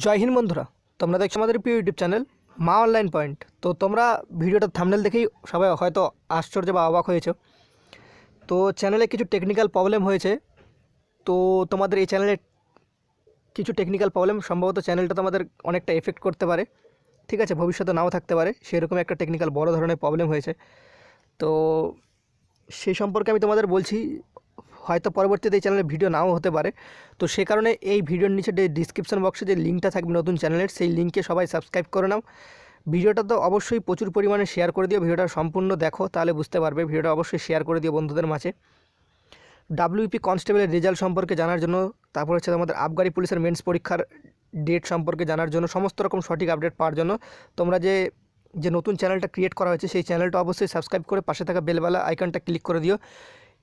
জয় হিন্দ বন্ধুরা, তোমরা দেখছ আমাদের প্রিয় YouTube channel Maa online point. তো তোমরা ভিডিওটা থামনেল দেখেই সবাই হয়তো আশ্চর্য বা অবাক হয়েছো। তো চ্যানেলে কিছু টেকনিক্যাল প্রবলেম হয়েছে। তো তোমাদের এই চ্যানেলে কিছু টেকনিক্যাল প্রবলেম সম্ভবত চ্যানেলটা তোমাদের অনেকটা এফেক্ট করতে পারে। ঠিক আছে, ভবিষ্যতে নাও থাকতে পারে। সেরকম একটা টেকনিক্যাল বড় ধরনের প্রবলেম হয়েছে। তো সেই সম্পর্কে আমি তোমাদের বলছি হয়তো পরবর্তীতে এই চ্যানেলে ভিডিও নাও হতে পারে। তো সে কারণে এই ভিডিওর নিচে যে ডিসক্রিপশন বক্সে যে লিঙ্কটা থাকবে নতুন চ্যানেলের সেই লিঙ্কে সবাই সাবস্ক্রাইব করে নাও। ভিডিওটা তো অবশ্যই প্রচুর পরিমাণে শেয়ার করে দিও ভিডিওটা সম্পূর্ণ দেখো, তাহলে বুঝতে পারবে। ভিডিওটা অবশ্যই শেয়ার করে দিও বন্ধুদের মাঝে। ডাব্লিউপি কনস্টেবলের রেজাল্ট সম্পর্কে জানার জন্য, তারপর হচ্ছে আমাদের আবগারি পুলিশের মেন্স পরীক্ষার ডেট সম্পর্কে জানার জন্য, সমস্ত রকম সঠিক আপডেট পাওয়ার জন্য। তোমরা যে যে নতুন চ্যানেলটা ক্রিয়েট করা হয়েছে, সেই চ্যানেলটা অবশ্যই সাবস্ক্রাইব করে পাশে থাকা বেলবেলা আইকনটা ক্লিক করে দিও।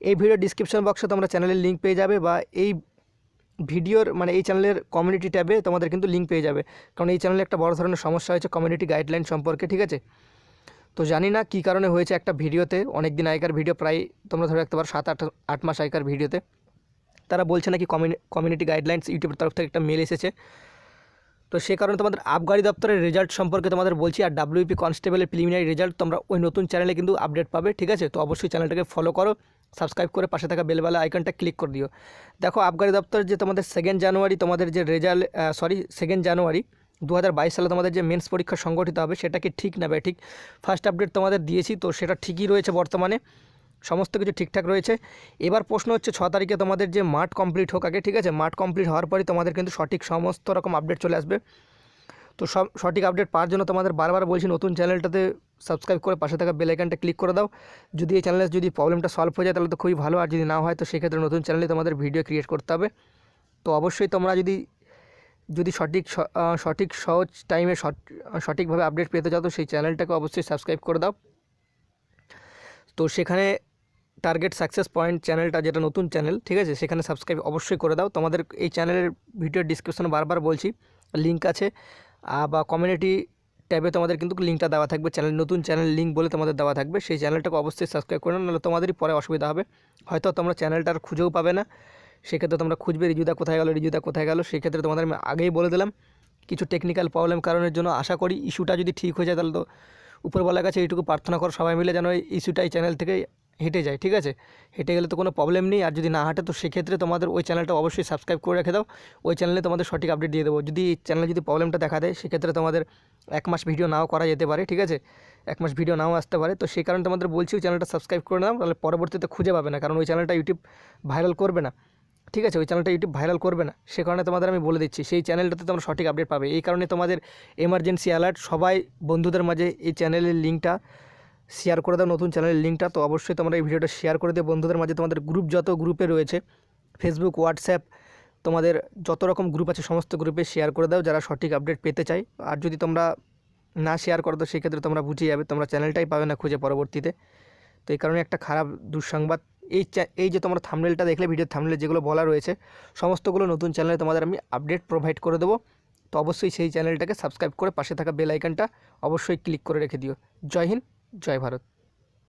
এই ভিডিও ডিসক্রিপশন বক্সে তোমরা চ্যানেলের লিঙ্ক পেয়ে যাবে বা এই ভিডিওর মানে এই চ্যানেলের কমিউনিটি ট্যাবে তোমাদের কিন্তু লিঙ্ক পেয়ে যাবে। কারণ এই চ্যানেলে একটা বড় ধরনের সমস্যা হয়েছে কমিউনিটি গাইডলাইন সম্পর্কে, ঠিক আছে? তো জানি না কী কারণে হয়েছে একটা ভিডিওতে অনেক দিন আগেকার ভিডিও প্রায় তোমরা ধরে রাখতে পারো সাত আট আট মাস আগেকার ভিডিওতে। তারা বলছে নাকি কমিউনিটি গাইডলাইন্স ইউটিউবের তরফ থেকে একটা মেল এসেছে। তো সে কারণে তোমাদের আবগারি দপ্তরের রেজাল্ট সম্পর্কে তোমাদের বলছি, আর ডাব্লিউপি কনস্টেবলের প্রিলিমিনারি রেজাল্ট তোমরা ওই নতুন চ্যানেলে কিন্তু আপডেট পাবে, ঠিক আছে? তো অবশ্যই চ্যানেলটাকে ফলো করো। সাবস্ক্রাইব করে পাশে থাকা বেলবেলা আইকনটা ক্লিক করে দিও। দেখো, আবগারি দপ্তর যে তোমাদের সেকেন্ড জানুয়ারি তোমাদের যে রেজাল্ট সরি সেকেন্ড জানুয়ারি দু হাজার বাইশ সালে তোমাদের যে মেন্স পরীক্ষা সংগঠিত হবে, সেটা কি ঠিক না ঠিক ফার্স্ট আপডেট তোমাদের দিয়েছি, তো সেটা ঠিকই রয়েছে বর্তমানে। সমস্ত কিছু ঠিকঠাক রয়েছে। এবার প্রশ্ন হচ্ছে, ছ তারিখে তোমাদের যে মাঠ কমপ্লিট হোক আগে, ঠিক আছে? মাঠ কমপ্লিট হওয়ার পরই তোমাদের কিন্তু সঠিক সমস্ত রকম আপডেট চলে আসবে। তো সব সঠিক আপডেট পাওয়ার জন্য তোমাদের বারবার বলছি, নতুন চ্যানেলটাতে সাবস্ক্রাইব করে পাশে থাকা বেল আইকনটা ক্লিক করে দাও। যদি এই চ্যানেলে যদি প্রবলেমটা সলভ হয়ে যায়, তাহলে তো খুবই ভালো, আর যদি না হয়, তো সেক্ষেত্রে নতুন চ্যানেলে তোমাদের ভিডিও ক্রিয়েট করতে হবে। তো অবশ্যই তোমরা যদি যদি সঠিক সঠিক সহজ টাইমে সঠিকভাবে আপডেট পেতে চাও, তো সেই চ্যানেলটাকে অবশ্যই সাবস্ক্রাইব করে দাও। তো সেখানে টার্গেট সাকসেস পয়েন্ট চ্যানেলটা যেটা নতুন চ্যানেল ঠিক আছে? সেখানে সাবস্ক্রাইব অবশ্যই করে দাও। তোমাদের এই চ্যানেলের ভিডিও ডিসক্রিপশনে বারবার বলছি লিঙ্ক আছে। বা কমিউনিটি ট্যাবে তোমাদের কিন্তু লিঙ্কটা দেওয়া থাকবে। চ্যানেল নতুন চ্যানেল লিঙ্ক বলে তোমাদের দেওয়া থাকবে। সেই চ্যানেলটাকে অবশ্যই সাবস্ক্রাইব করে নাহলে তোমাদেরই পরে অসুবিধা হবে। হয়তো তোমরা চ্যানেলটার খুঁজেও পাবে না। সেক্ষেত্রে তোমরা খুঁজবে, রিজুদা কোথায় গেলো, রিজুদা কোথায় গেলো। সেক্ষেত্রে তোমাদের আমি আগেই বলে দিলাম, কিছু টেকনিক্যাল প্রবলেম কারণের জন্য আশা করি ইস্যুটা যদি ঠিক হয়ে যায়, তাহলে তো উপরবেলার কাছে এইটুকু প্রার্থনা করো, সবাই মিলে যেন এই ইস্যুটা এই চ্যানেল থেকে হেঁটে যায়, ঠিক আছে? হেঁটে গেলে তো কোনো প্রবলেম নেই, আর যদি না হাঁটে তো সেক্ষেত্রে তোমাদের ওই চ্যানেলটা অবশ্যই সাবস্ক্রাইব করে রেখে দাও। ওই চ্যানেলে তোমাদের সঠিক আপডেট দিয়ে দেবো। যদি চ্যানেলে যদি প্রবলেমটা দেখা দেয়, সেক্ষেত্রে তোমাদের এক মাস ভিডিও নাও করা যেতে পারে, ঠিক আছে? এক মাস ভিডিও নাও আসতে পারে। তো সেই কারণে তোমাদের বলছি, ওই চ্যানেলটা সাবস্ক্রাইব করে নাও তাহলে পরবর্তীতে খুঁজে পাবে না, কারণ ওই চ্যানেলটা ইউটিউব ভাইরাল করবে না, ঠিক আছে? ওই চ্যানেলটা ইউটিউব ভাইরাল করবে না। সে কারণে তোমাদের আমি বলে দিচ্ছি, সেই চ্যানেলটাতে তোমরা সঠিক আপডেট পাবে। এই কারণে তোমাদের এমার্জেন্সি অ্যালার্ট সবাই বন্ধুদের মাঝে এই চ্যানেলের লিঙ্কটা শেয়ার করে দাও নতুন চ্যানেলের লিঙ্কটা তো অবশ্যই তোমরা এই ভিডিওটা শেয়ার করে দিও। বন্ধুদের মাঝে তোমাদের গ্রুপ যত গ্রুপে রয়েছে ফেসবুক হোয়াটসঅ্যাপ তোমাদের যত রকম গ্রুপ আছে, সমস্ত গ্রুপে শেয়ার করে দাও, যারা সঠিক আপডেট পেতে চায়। আর যদি তোমরা না শেয়ার করো, তো সেক্ষেত্রে তোমরা বুঝে যাবে, তোমরা চ্যানেলটাই পাবে না খুঁজে পরবর্তীতে। তো এই কারণে একটা খারাপ, দুঃসংবাদ। এই এই যে তোমরা থামনেলটা দেখলে ভিডিওর থামনেলে যেগুলো বলা রয়েছে, সমস্তগুলো নতুন চ্যানেলে তোমাদের আমি আপডেট প্রোভাইড করে দেবো। তো অবশ্যই সেই চ্যানেলটাকে সাবস্ক্রাইব করে পাশে থাকা বেল আইকনটা অবশ্যই ক্লিক করে রেখে দিও। জয় হিন্দ। জয় ভারত।